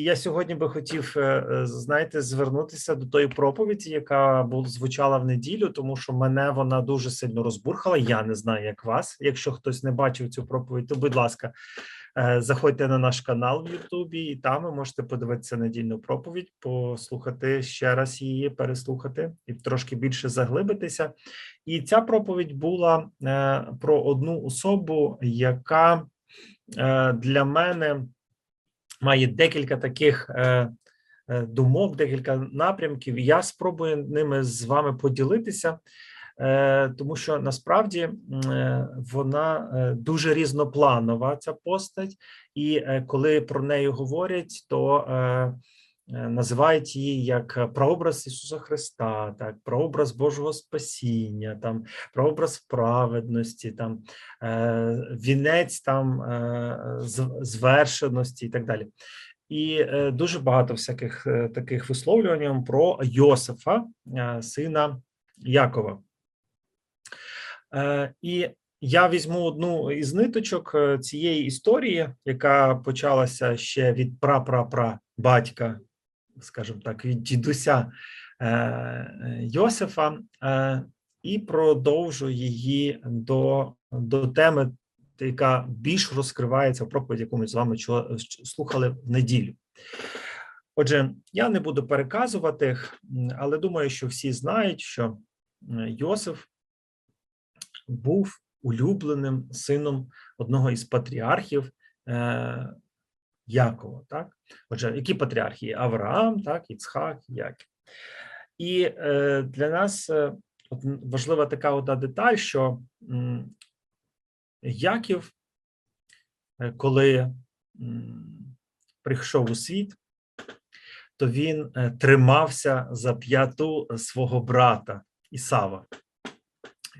Я сьогодні би хотів, е, е, знаєте, звернутися до тої проповіді, яка звучала в неділю, тому що мене вона дуже сильно розбурхала. Я не знаю, як вас. Якщо хтось не бачив цю проповідь, то будь ласка, е, заходьте на наш канал в Ютубі, і там ви можете подивитися недільну проповідь, послухати ще раз її, переслухати і трошки більше заглибитися. І ця проповідь була про одну особу, яка для мене має декілька таких е, е, думок, декілька напрямків. Я спробую ними з вами поділитися, е, тому що насправді вона дуже різнопланова, ця постать, і коли про неї говорять, то називають її як прообраз Ісуса Христа, так, прообраз Божого спасіння, там прообраз праведності, там е, вінець там е, звершеності і так далі. І е, дуже багато всяких е, таких висловлювань про Йосифа, е, сина Якова. Е, і я візьму одну із ниточок е, цієї історії, яка почалася ще від прапрапра батька, скажімо так, від дідуся е, е, Йосифа, е, і продовжу її до, до теми, яка більш розкривається в проповіді, яку ми з вами слухали в неділю. Отже, я не буду переказувати, але думаю, що всі знають, що Йосиф був улюбленим сином одного із патріархів Якова. Так? Отже, які патріархи? Авраам, так, Іцхак, Яків. І е, для нас е, от важлива така одна деталь, що м, Яків, е, коли м, прийшов у світ, то він е, тримався за п'яту свого брата Ісава.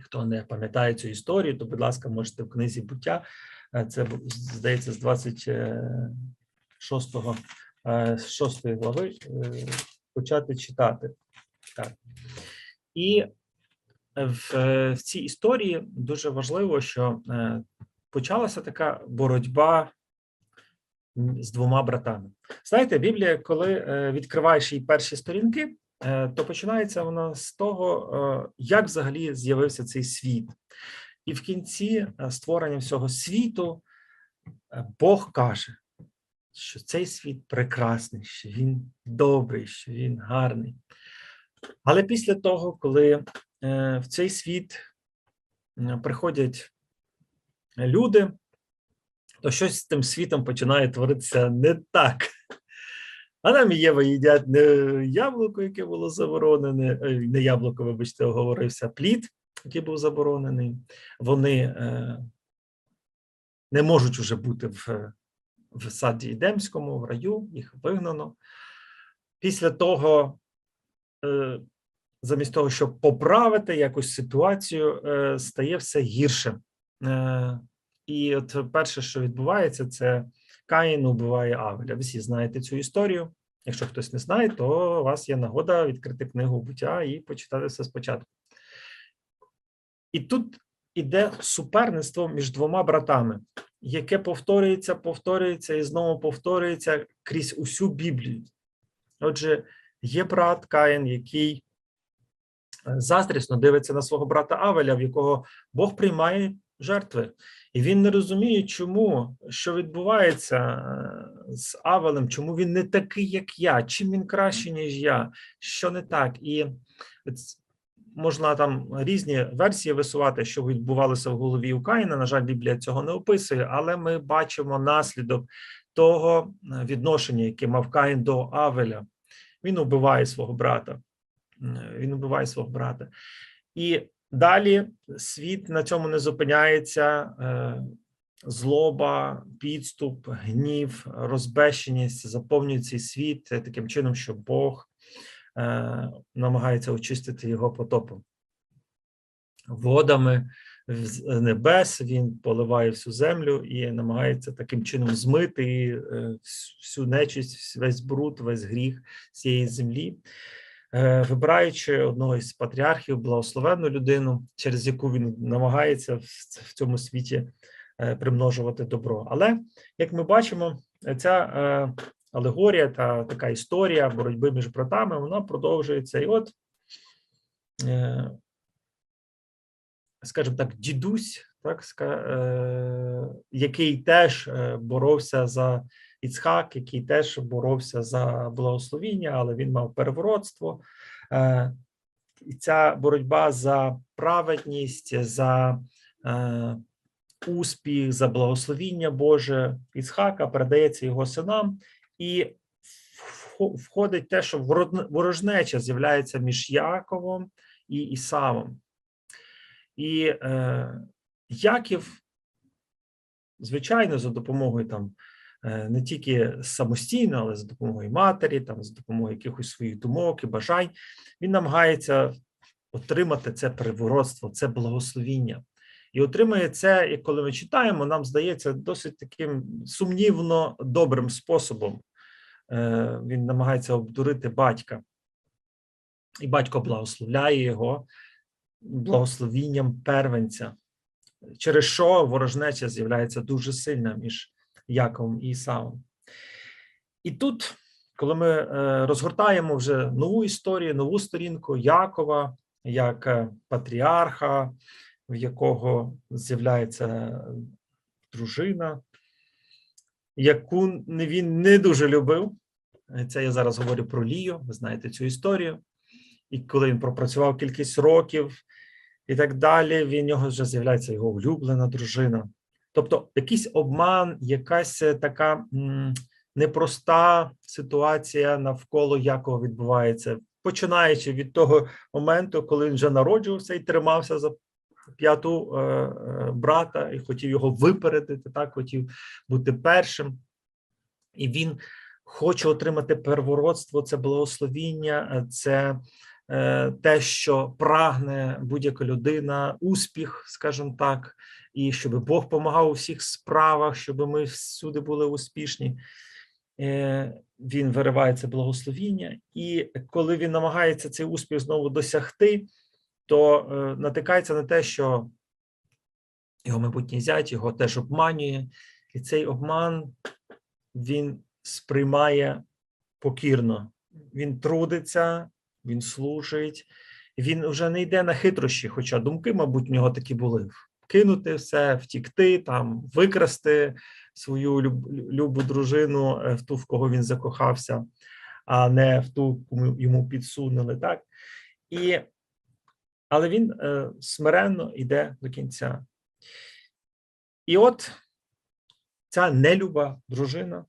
Хто не пам'ятає цю історію, то, будь ласка, можете в книзі буття. е, Це здається, з 26 е, з 6 глави е, почати читати. Так. І в, е, в цій історії дуже важливо, що е, почалася така боротьба з двома братами. Знаєте, Біблія, коли е, відкриваєш її перші сторінки, е, то починається вона з того, е, як взагалі з'явився цей світ. І в кінці е, створення всього світу е, Бог каже, що цей світ прекрасний, що він добрий, що він гарний. Але після того, коли е, в цей світ приходять люди, то щось з тим світом починає творитися не так. Адам і Єва їдять не яблуко, яке було заборонене, е, не яблуко, вибачте, оговорився, плід, який був заборонений. Вони е, не можуть уже бути в, в саді Ідемському, в раю, їх вигнано. Після того, е, замість того, щоб поправити якусь ситуацію, е, стає все гірше. Е, і от перше, що відбувається, це Каїн убиває Авеля. Ви всі знаєте цю історію. Якщо хтось не знає, то у вас є нагода відкрити книгу буття і почитати все спочатку. І тут іде суперництво між двома братами, яке повторюється, повторюється і знову повторюється крізь усю Біблію. Отже, є брат Каїн, який е, заздрісно дивиться на свого брата Авеля, в якого Бог приймає жертви. І він не розуміє, чому, що відбувається е, з Авелем, чому він не такий, як я, чим він краще, ніж я, що не так. І можна там різні версії висувати, що відбувалося в голові у Каїна. На жаль, Біблія цього не описує, але ми бачимо наслідок того е, відношення, яке мав Каїн до Авеля. Він убиває свого брата. Він убиває свого брата. І далі світ на цьому не зупиняється. е, Злоба, підступ, гнів, розбещеність заповнюють цей світ таким чином, що Бог намагається очистити його потопом. Водами з небес він поливає всю землю і намагається таким чином змити е, всю нечисть, весь бруд, весь гріх цієї землі е, вибираючи одного із патріархів, благословенну людину, через яку він намагається в, цьому світі е, примножувати добро. Але як ми бачимо, ця е, алегорія та така історія боротьби між братами, вона продовжується. І от, е, скажімо так, дідусь, так, е, який теж е, боровся за Іцхак, який теж боровся за благословіння, але він мав переворотство. І ця боротьба за праведність, за успіх, за благословіння Боже Іцхака передається його синам, і входить те, що ворожнеча з'являється між Яковом і Ісавом. І е, Яків, звичайно, за допомогою там е, не тільки самостійно, але за допомогою матері, там за допомогою якихось своїх думок і бажань, він намагається отримати це переворотство, це благословіння. І отримує це, і коли ми читаємо, нам здається досить таким сумнівно добрим способом. Е, Він намагається обдурити батька, і батько благословляє його благословінням первенця, через що ворожнеча з'являється дуже сильна між Яковом і Ісавом. І тут, коли ми е, розгортаємо вже нову історію, нову сторінку Якова як е, патріарха, в якого з'являється дружина, яку він не дуже любив. Е, Це я зараз говорю про Лію, ви знаєте цю історію. І коли він пропрацював кількість років і так далі, в нього вже з'являється його улюблена дружина. Тобто, якийсь обман, якась е, така непроста ситуація навколо Якова відбувається, починаючи від того моменту, коли він вже народжувався і тримався за п'яту е, е, брата і хотів його випередити, так хотів бути першим. І він хоче отримати первородство, це благословіння, е, це те, що прагне будь-яка людина, успіх, скажімо так, і щоб Бог допомагав у всіх справах, щоб ми всюди були успішні. Він вириває це благословіння, і коли він намагається цей успіх знову досягти, то е, натикається на те, що його майбутній зять його теж обманює, і цей обман він сприймає покірно. Він трудиться, він служить, він вже не йде на хитрощі, хоча думки, мабуть, в нього такі були: кинути все, втікти, там, викрасти свою люб- любу дружину, е, в ту, в кого він закохався, а не в ту, кому йому підсунули. Так? І, але він е, смиренно йде до кінця. І от ця нелюба дружина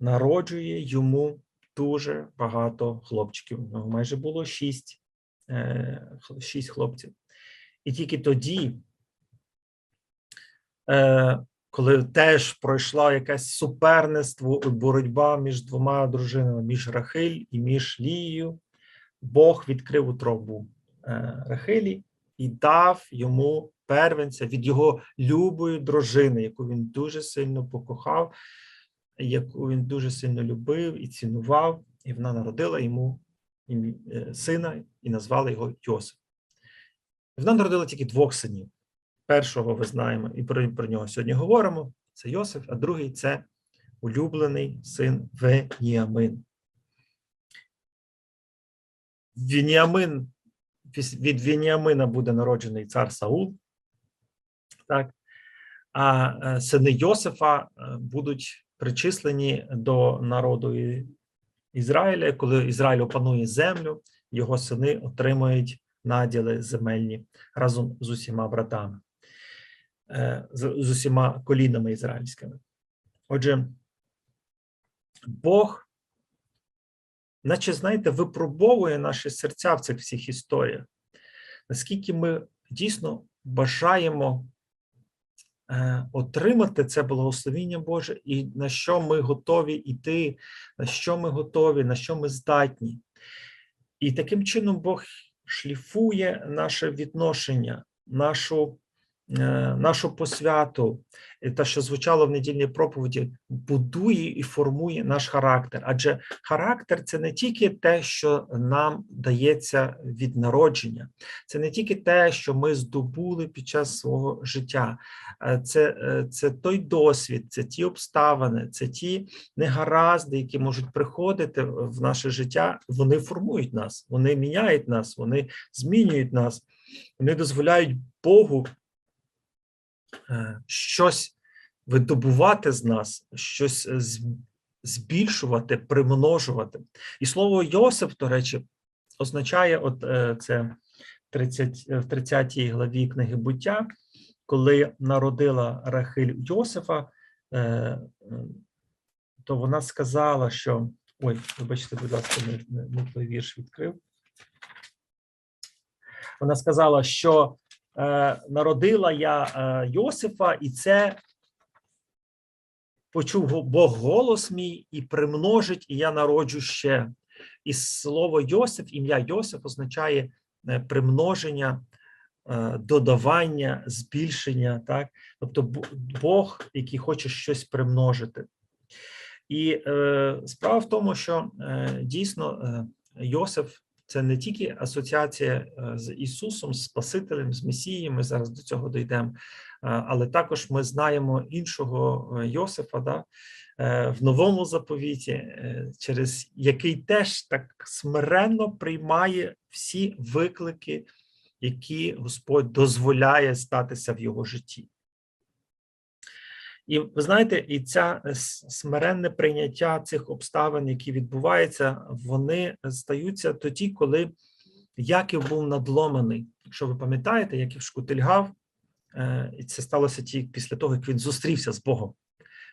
народжує йому дуже багато хлопчиків. У нього майже було шість, е, шість хлопців. І тільки тоді, е, коли теж пройшла якесь суперництво і боротьба між двома дружинами, між Рахиль і між Лією, Бог відкрив утробу е, Рахилі і дав йому первенця від його любої дружини, яку він дуже сильно покохав, яку він дуже сильно любив і цінував, і вона народила йому е, сина і назвала його Йосип. Вона народила тільки двох синів. Першого ви знаємо, і про, про нього сьогодні говоримо. Це Йосиф, а другий це улюблений син Веніамин. Веніамин, від Веніамина буде народжений цар Саул. Так? А е, сини Йосифа е, будуть причислені до народу Ізраїля. Коли Ізраїль опанує землю, його сини отримують наділи земельні разом з усіма братами, е, з усіма колінами ізраїльськими. Отже, Бог, наче знаєте, випробовує наші серця в цих всіх історіях, наскільки ми дійсно бажаємо е, отримати це благословіння Боже, і на що ми готові йти, на що ми готові, на що ми здатні. І таким чином Бог шліфує наше відношення, нашу нашу посвяту, те, що звучало в недільній проповіді, будує і формує наш характер. Адже характер це не тільки те, що нам дається від народження, це не тільки те, що ми здобули під час свого життя, Е, це, е, це той досвід, це ті обставини, це ті негаразди, які можуть приходити в наше життя. Вони формують нас, вони міняють нас, вони змінюють нас, вони дозволяють Богу е, щось видобувати з нас, щось е, збільшувати, примножувати. І слово Йосип, до речі, означає, от е, це 30, е, в 30 главі книги буття, коли народила Рахиль Йосифа, е, е, то вона сказала, що ой, вибачте, будь ласка, не, не, той вірш відкрив. Вона сказала, що е, народила я е, Йосифа, і це почув Бог голос мій і примножить, і я народжу ще. І слово Йосиф, ім'я Йосиф означає е, примноження, е, додавання, збільшення, так? Тобто Бог, який хоче щось примножити. І е, справа в тому, що е, дійсно е, Йосиф це не тільки асоціація е, з Ісусом, Спасителем, з Месієм, ми зараз до цього дійдемо, е, але також ми знаємо іншого е, Йосифа, да, в новому заповіті, через який теж так смиренно приймає всі виклики, які Господь дозволяє статися в його житті. І ви знаєте, і ця е, смиренне прийняття цих обставин, які відбуваються, вони стаються тоді, коли Яків був надломаний. Якщо ви пам'ятаєте, Яків шкутильгав, е, і це сталося тільки після того, як він зустрівся з Богом,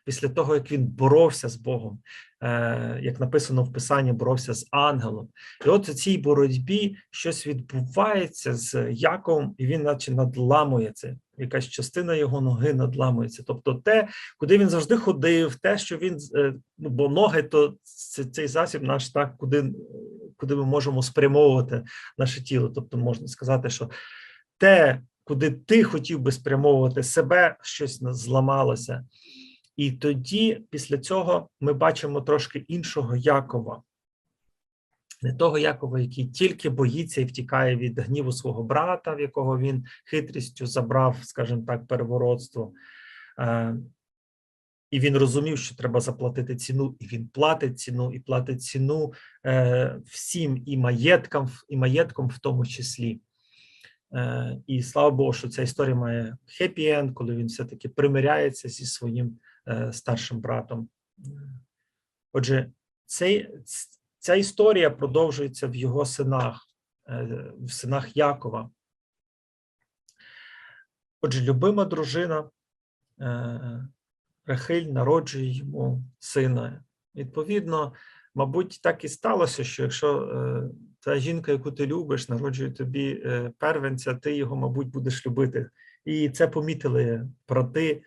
після того, як він боровся з Богом, е, як написано в Писанні, боровся з ангелом. І от у цій боротьбі щось відбувається з Яковом, і він, наче, надламує це. Якась частина його ноги надламується. Тобто, те, куди він завжди ходив, те, що він е, ну, бо ноги, то це цей засіб наш так, куди, куди ми можемо спрямовувати наше тіло. Тобто, можна сказати, що те, куди ти хотів би спрямовувати себе, щось зламалося. І тоді, після цього, ми бачимо трошки іншого Якова. Не того Якова, який тільки боїться і втікає від гніву свого брата, в якого він хитрістю забрав, скажімо так, переворотство. Е, І він розумів, що треба заплатити ціну, і він платить ціну, і платить ціну е, всім і маєткам, і маєтком в тому числі. Е, І слава Богу, що ця історія має хеппі-енд, коли він все-таки примиряється зі своїм старшим братом. Отже, цей, ця історія продовжується в його синах, е, в синах Якова. Отже, любима дружина е, Рахиль народжує йому сина. Відповідно, мабуть, так і сталося, що якщо е, та жінка, яку ти любиш, народжує тобі е, первенця, ти його, мабуть, будеш любити. І це помітили брати,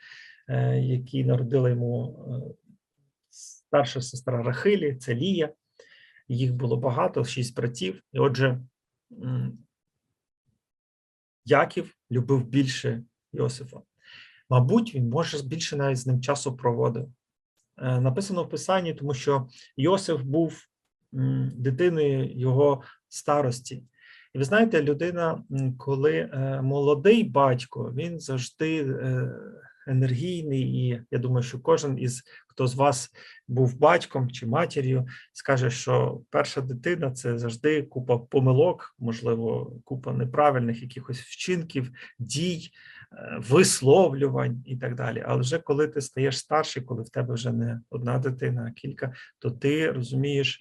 е, які народили йому е, старша сестра Рахилі, це Лія. Їх було багато, шість братів. І отже, Яків любив більше Йосифа. Мабуть, він може більше навіть з ним часу проводив. Е, Написано в Писанні, тому що Йосиф був дитиною його старості. І ви знаєте, людина, коли молодий батько, він завжди енергійний, і я думаю, що кожен із хто з вас був батьком чи матір'ю, скаже, що перша дитина це завжди купа помилок, можливо, купа неправильних якихось вчинків, дій, е, висловлювань і так далі. Але вже коли ти стаєш старший, коли в тебе вже не одна дитина, а кілька, то ти розумієш.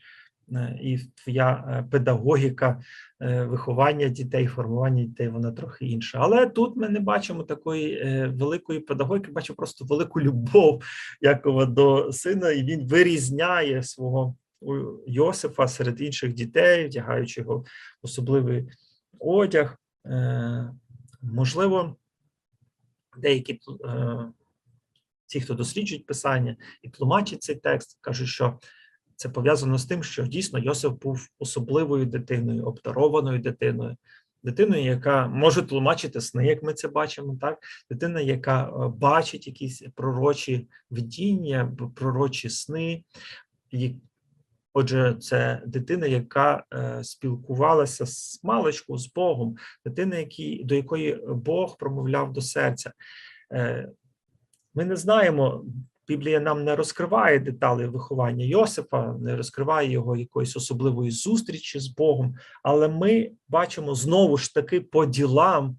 Е, І твоя е, педагогіка, е, виховання дітей, формування дітей, вона трохи інша. Але тут ми не бачимо такої великої педагогіки, бачимо просто велику любов Якова до сина, і він вирізняє свого Йосифа серед інших дітей, вдягаючи його в особливий одяг. Можливо, деякі ті, хто досліджують писання і тлумачать цей текст, кажуть, що це пов'язано з тим, що дійсно Йосиф був особливою дитиною, обдарованою дитиною, дитиною, яка може тлумачити сни, як ми це бачимо, так дитина, яка е, бачить якісь пророчі видіння, пророчі сни. Отже, це дитина, яка е, спілкувалася з маличку, з Богом, дитина, який, до якої Бог промовляв до серця. Е, ми не знаємо, Біблія нам не розкриває деталі виховання Йосипа, не розкриває його якоїсь особливої зустрічі з Богом, але ми бачимо знову ж таки по ділам,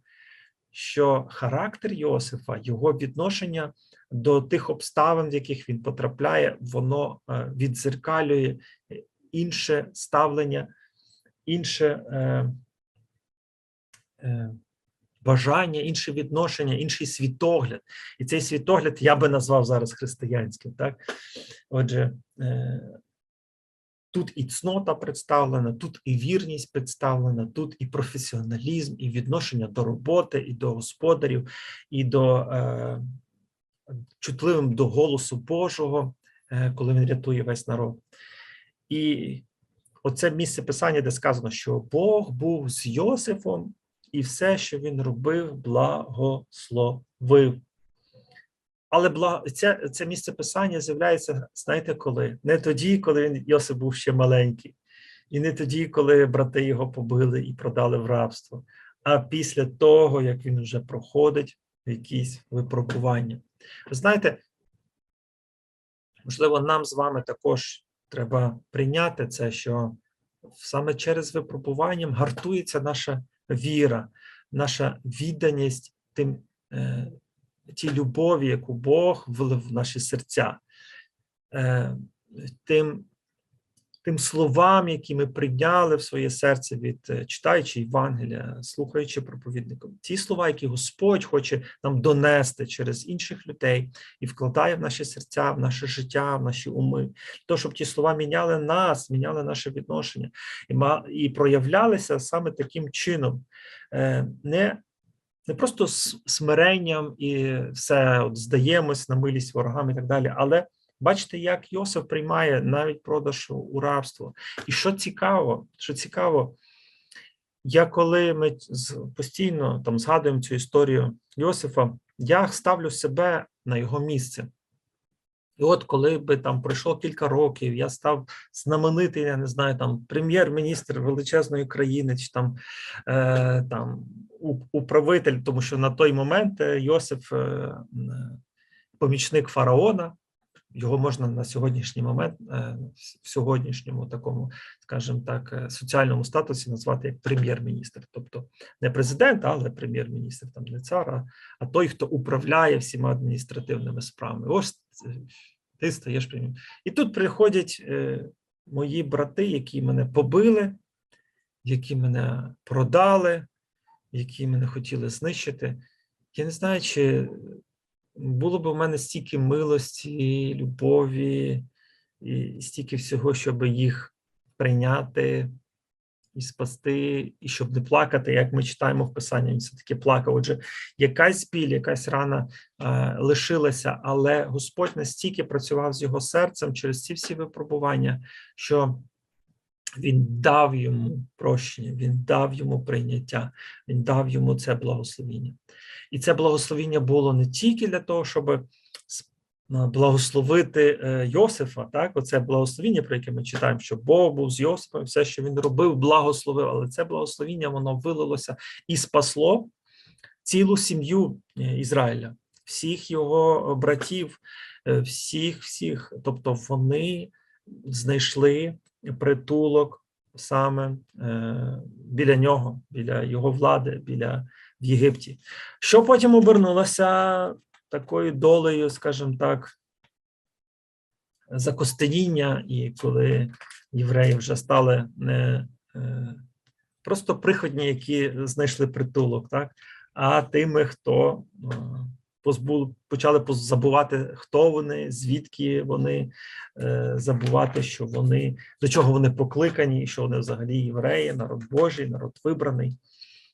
що характер Йосифа, його відношення до тих обставин, в яких він потрапляє, воно е, віддзеркалює інше ставлення, інше е, е, бажання, інше відношення, інший світогляд. І цей світогляд я би назвав зараз християнським. Так? Отже, е, тут і цнота представлена, тут і вірність представлена, тут і професіоналізм, і відношення до роботи, і до господарів, і до е, чутливим до голосу Божого, е, коли він рятує весь народ. І оце місце писання, де сказано, що Бог був з Йосифом, і все, що він робив, благословив. Але це, це місце писання з'являється, знаєте, коли? Не тоді, коли він Йосип був ще маленький, і не тоді, коли брати його побили і продали в рабство, а після того, як він вже проходить якісь випробування. Ви знаєте, можливо, нам з вами також треба прийняти це, що саме через випробування гартується наша віра, наша відданість тим, е, тій любові, яку Бог влив в наші серця, е, тим, тим словам, які ми прийняли в своє серце від е, читаючи Євангелія, слухаючи проповідником. Ті слова, які Господь хоче нам донести через інших людей і вкладає в наші серця, в наше життя, в наші уми, то щоб ті слова міняли нас, міняли наше відношення і, ма- і проявлялися саме таким чином. Е, Не не просто смиренням і все от здаємось на милість ворогам і так далі, але бачите, як Йосиф приймає навіть продаж у рабство. І що цікаво, що цікаво, я коли ми постійно там згадуємо цю історію Йосифа, я ставлю себе на його місце. І от коли би там пройшло кілька років, я став знаменитий, я не знаю, там прем'єр-міністр величезної країни, чи там, е, там управитель, тому що на той момент е, Йосиф е, помічник фараона. Його можна на сьогоднішній момент, е, в сьогоднішньому такому, скажімо так, е, соціальному статусі назвати як прем'єр-міністр. Тобто не президент, але прем'єр-міністр, там не цар, а, той, хто управляє всіма адміністративними справами. Ось ти стаєш прем'єр. І тут приходять е, мої брати, які мене побили, які мене продали, які мене хотіли знищити. Я не знаю, чи було б у мене стільки милості, любові і стільки всього, щоб їх прийняти і спасти, і щоб не плакати, як ми читаємо в Писанні, він все-таки плакав. Отже, якась біль, якась рана е, лишилася, але Господь настільки працював з його серцем через ці всі випробування, що він дав йому прощення, він дав йому прийняття, він дав йому це благословіння. І це благословіння було не тільки для того, щоб благословити е, Йосифа, так, оце благословіння, про яке ми читаємо, що Бог був з Йосифом, все, що він робив, благословив, але це благословіння воно вилилося і спасло цілу сім'ю е, Ізраїля, всіх його братів, е, всіх, всіх, тобто вони знайшли притулок саме е, біля нього, біля його влади, біля в Єгипті. Що потім обернулося такою долею, скажімо так, закостеніння, і коли євреї вже стали не е, просто приходні, які знайшли притулок, так, а тими, хто позбув, почали забувати, хто вони, звідки вони, е, забувати, що вони до чого вони покликані, що вони взагалі євреї, народ Божий, народ вибраний,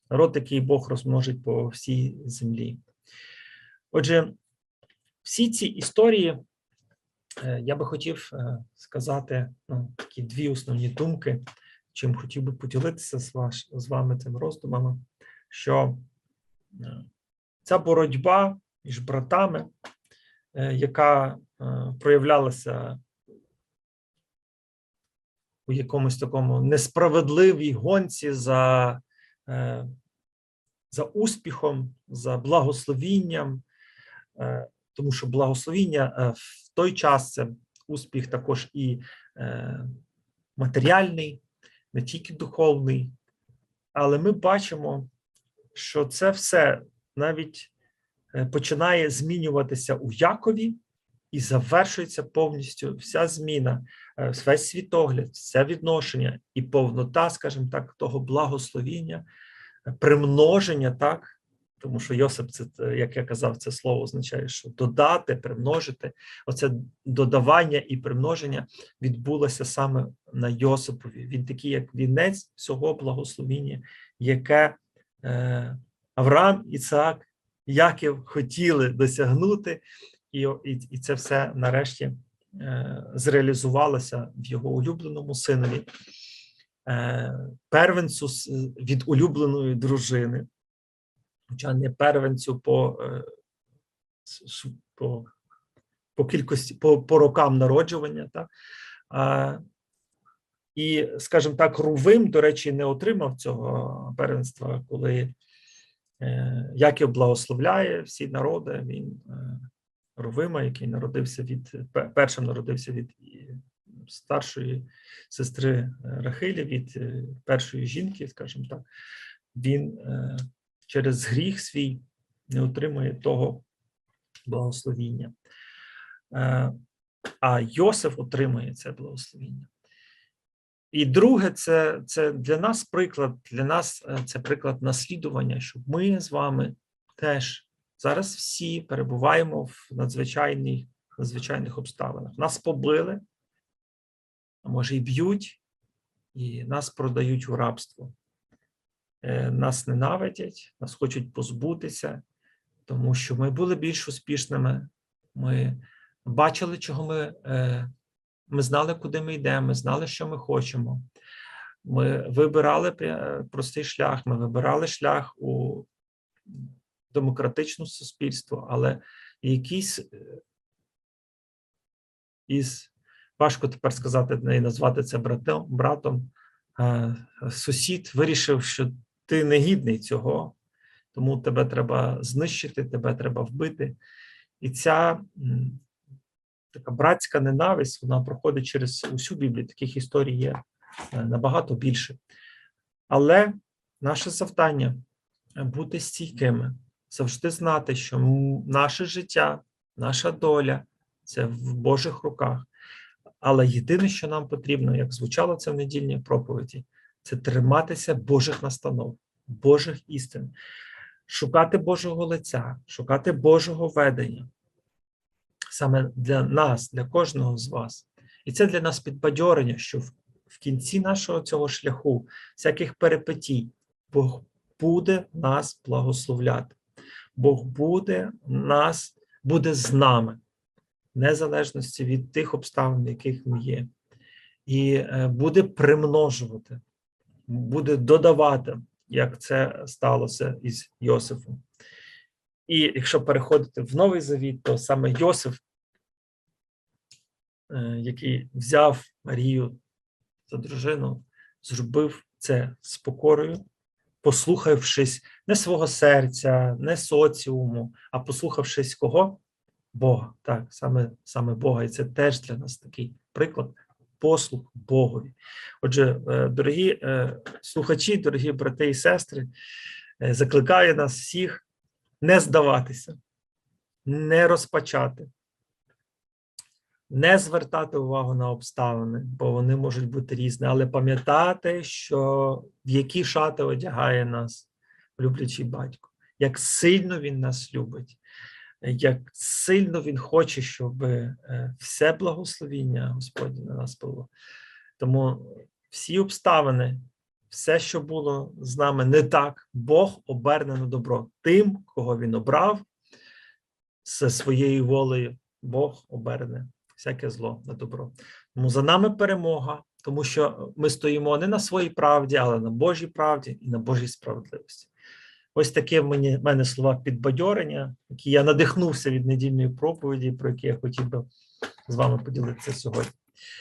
народ, який Бог розмножить по всій землі. Отже, всі ці історії е, я би хотів е, сказати ну, такі дві основні думки. чим хотів би поділитися з, ваш, з вами цими роздумами, що ця боротьба між братами, е, яка е, проявлялася у якомусь такому несправедливій гонці за, е, за успіхом, за благословінням, тому що благословіння в той час це успіх також і матеріальний, не тільки духовний, але ми бачимо, що це все навіть починає змінюватися у Якові і завершується повністю вся зміна, е, весь світогляд, все відношення і повнота, скажімо так, того благословіння, е, примноження, так. Тому що Йосип, це е, як я казав, це слово означає, що додати, примножити. Оце додавання і примноження відбулося саме на Йосипові. Він такий, як вінець всього благословіння, яке е, Авраам, Іцак, Яків хотіли досягнути, і, і, і це все нарешті е, зреалізувалося в його улюбленому синові, е, первенцю від улюбленої дружини хоча не первенцю по, е, по, по кількості, по, по рокам народжування. Та? А, і, скажімо так, Рувим, до речі, не отримав цього первенства, коли Яків благословляє всі народи. Він е, Рувима, який народився від першим народився від старшої сестри е, Рахилі, від е, першої жінки, скажімо так, він е, через гріх свій не отримує того благословіння. Е, А Йосиф отримує це благословіння. І друге, це, це для нас приклад, для нас е, це приклад наслідування, щоб ми з вами теж зараз всі перебуваємо в надзвичайних, надзвичайних обставинах. Нас побили, а може і б'ють, і нас продають у рабство. Е, Нас ненавидять, нас хочуть позбутися, тому що ми були більш успішними. Ми бачили, чого ми, е, ми знали, куди ми йдемо, ми знали, що ми хочемо. Ми вибирали пря- простий шлях, ми вибирали шлях у демократичне суспільство, але якийсь е, із важко тепер сказати і назвати це братом, братом. е, Сусід вирішив, що ти не гідний цього, тому тебе треба знищити, тебе треба вбити. І ця така братська ненависть, вона проходить через усю Біблію. Таких історій є е, набагато більше. Але наше завдання бути стійкими, завжди знати, що наше життя, наша доля це в Божих руках. Але єдине, що нам потрібно, як звучало це в недільній проповіді, це триматися Божих настанов, Божих істин, шукати Божого лиця, шукати Божого ведення саме для нас, для кожного з вас. І це для нас підбадьорення, що в, в кінці нашого цього шляху, всяких перипетій, Бог буде нас благословляти. Бог буде нас, буде з нами, незалежності від тих обставин, в яких ми є, і е, буде примножувати, буде додавати, як це сталося із Йосифом. І якщо переходити в Новий Завіт, то саме Йосиф, е, який взяв Марію за дружину, зробив це з покорою, послухавшись не свого серця, не соціуму, а послухавшись кого? Бога. Так, саме, саме Бога. І це теж для нас такий приклад послух Богові. Отже, е, дорогі е, слухачі, дорогі брати і сестри, закликаю нас всіх не здаватися, не розпачати, не звертати увагу на обставини, бо вони можуть бути різні, але пам'ятати, що в які шати одягає нас люблячий батько, як сильно він нас любить, як сильно він хоче, щоб е, все благословіння Господнє на нас було. Тому всі обставини, все, що було з нами не так, Бог оберне на добро тим, кого він обрав зі своєю волею, Бог оберне всяке зло на добро. Тому за нами перемога, тому що ми стоїмо не на своїй правді, але на Божій правді і на Божій справедливості. Ось таке мені в мене слова підбадьорення, які я надихнувся від недільної проповіді, про які я хотів би з вами поділитися сьогодні.